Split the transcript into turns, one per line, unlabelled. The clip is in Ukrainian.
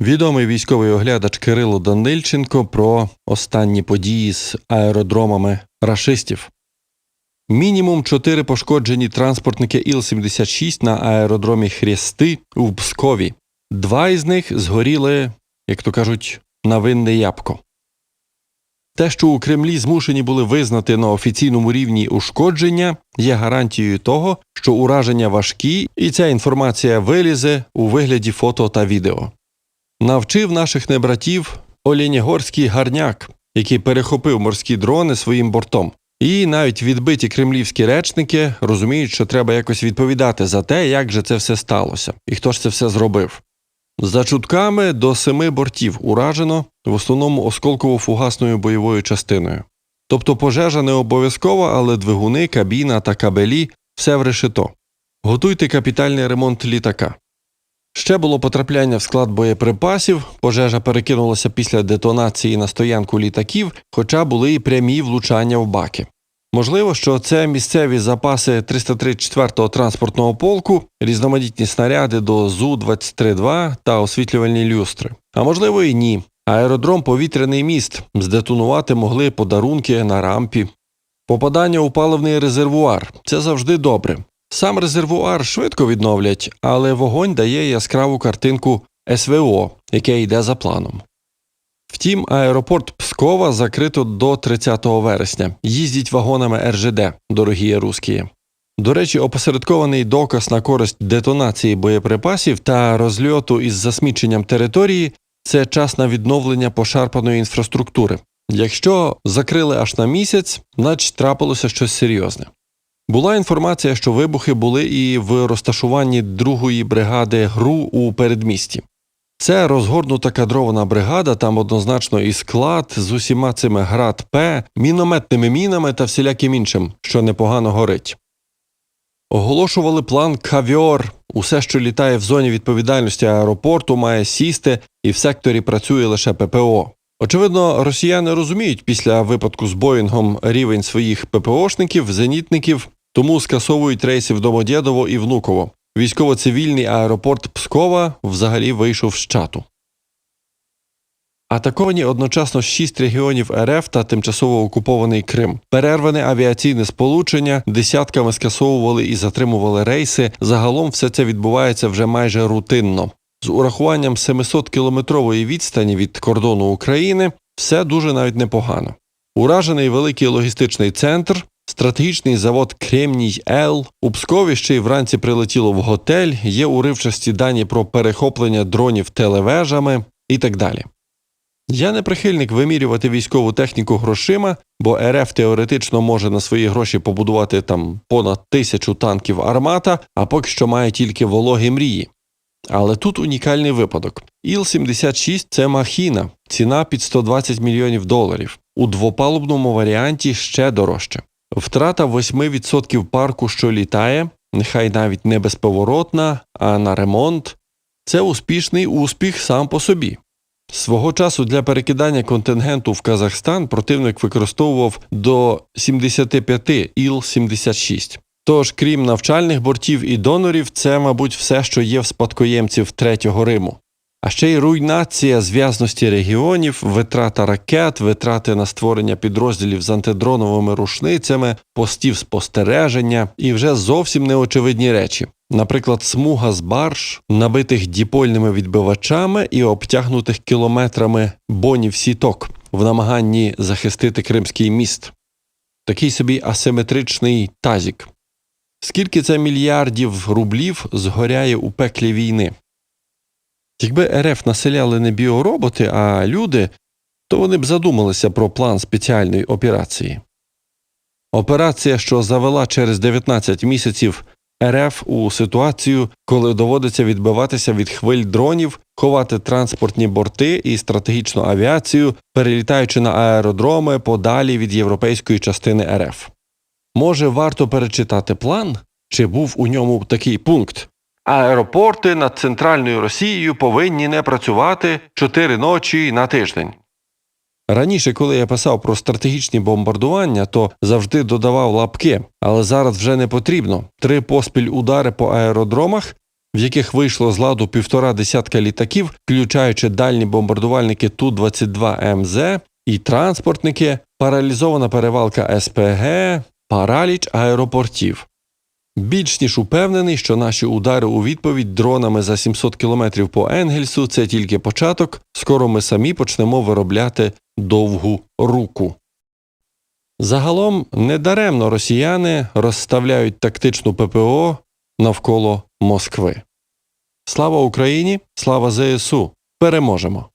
Відомий військовий оглядач Кирило Данильченко про останні події з аеродромами рашистів. Мінімум чотири пошкоджені транспортники Іл-76 на аеродромі Хрести у Пскові. Два із них згоріли, як то кажуть, на винне ябко. Те, що у Кремлі змушені були визнати на офіційному рівні ушкодження, є гарантією того, що ураження важкі, і ця інформація вилізе у вигляді фото та відео. Навчив наших небратів Олєнігорський гарняк, який перехопив морські дрони своїм бортом. І навіть відбиті кремлівські речники розуміють, що треба якось відповідати за те, як же це все сталося, і хто ж це все зробив. За чутками до семи бортів уражено, в основному осколково-фугасною бойовою частиною. Тобто пожежа не обов'язкова, але двигуни, кабіна та кабелі все в решето. Готуйте капітальний ремонт літака. Ще було потрапляння в склад боєприпасів, пожежа перекинулася після детонації на стоянку літаків, хоча були і прямі влучання в баки. Можливо, що це місцеві запаси 334-го транспортного полку, різноманітні снаряди до ЗУ-23-2 та освітлювальні люстри. А можливо і ні. Аеродром повітряний міст здетонувати могли подарунки на рампі. Попадання у паливний резервуар це завжди добре. Сам резервуар швидко відновлять, але вогонь дає яскраву картинку СВО, яке йде за планом. Втім, аеропорт Пскова закрито до 30 вересня. Їздіть вагонами РЖД, дорогі русські. До речі, опосередкований доказ на користь детонації боєприпасів та розльоту із засміченням території це час на відновлення пошарпаної інфраструктури. Якщо закрили аж на місяць, значить трапилося щось серйозне. Була інформація, що вибухи були і в розташуванні другої бригади ГРУ у передмісті. Це розгорнута кадрована бригада, там однозначно і склад з усіма цими град П, мінометними мінами та всіляким іншим, що непогано горить. Оголошували план кавіор. Усе, що літає в зоні відповідальності аеропорту, має сісти, і в секторі працює лише ППО. Очевидно, росіяни розуміють після випадку з Боїнгом рівень своїх ППОшників, зенітників, тому скасовують рейси в Домодєдово і Внуково. Військово-цивільний аеропорт Пскова взагалі вийшов з чату. Атаковані одночасно шість регіонів РФ та тимчасово окупований Крим. Перерване авіаційне сполучення, десятками скасовували і затримували рейси. Загалом все це відбувається вже майже рутинно. З урахуванням 700-кілометрової відстані від кордону України все дуже навіть непогано. Уражений великий логістичний центр, стратегічний завод Кремній Л. У Пскові ще й вранці прилетіло в готель, є уривчасті дані про перехоплення дронів телевежами і так далі. Я не прихильник вимірювати військову техніку грошима, бо РФ теоретично може на свої гроші побудувати там понад тисячу танків армата, а поки що має тільки вологі мрії. Але тут унікальний випадок. Іл-76 це махіна, ціна під 120 мільйонів доларів. У двопалубному варіанті ще дорожче. Втрата 8% парку, що літає, нехай навіть не безповоротна, а на ремонт це успішний успіх сам по собі. Свого часу для перекидання контингенту в Казахстан противник використовував до 75 Іл-76. Тож, крім навчальних бортів і донорів, це, мабуть, все, що є в спадкоємців Третього Риму. А ще й руйнація зв'язності регіонів, витрата ракет, витрати на створення підрозділів з антидроновими рушницями, постів спостереження і вже зовсім неочевидні речі. Наприклад, смуга з барж, набитих діпольними відбивачами і обтягнутих кілометрами бонів сіток в намаганні захистити Кримський міст. Такий собі асиметричний тазік. Скільки це мільярдів рублів згоряє у пеклі війни? Якби РФ населяли не біороботи, а люди, то вони б задумалися про план спеціальної операції. Операція, що завела через 19 місяців РФ у ситуацію, коли доводиться відбиватися від хвиль дронів, ховати транспортні борти і стратегічну авіацію, перелітаючи на аеродроми подалі від європейської частини РФ. Може, варто перечитати план, чи був у ньому такий пункт? Аеропорти над центральною Росією повинні не працювати чотири ночі на тиждень. Раніше, коли я писав про стратегічні бомбардування, то завжди додавав лапки, але зараз вже не потрібно. Три поспіль удари по аеродромах в яких вийшло з ладу півтора десятка літаків, включаючи дальні бомбардувальники Ту-22 МЗ і транспортники, паралізована перевалка СПГ, параліч аеропортів. Більш ніж упевнений, що наші удари у відповідь дронами за 700 км по Енгельсу це тільки початок. Скоро ми самі почнемо виробляти довгу руку. Загалом недаремно росіяни розставляють тактичну ППО навколо Москви. Слава Україні! Слава ЗСУ! Переможемо!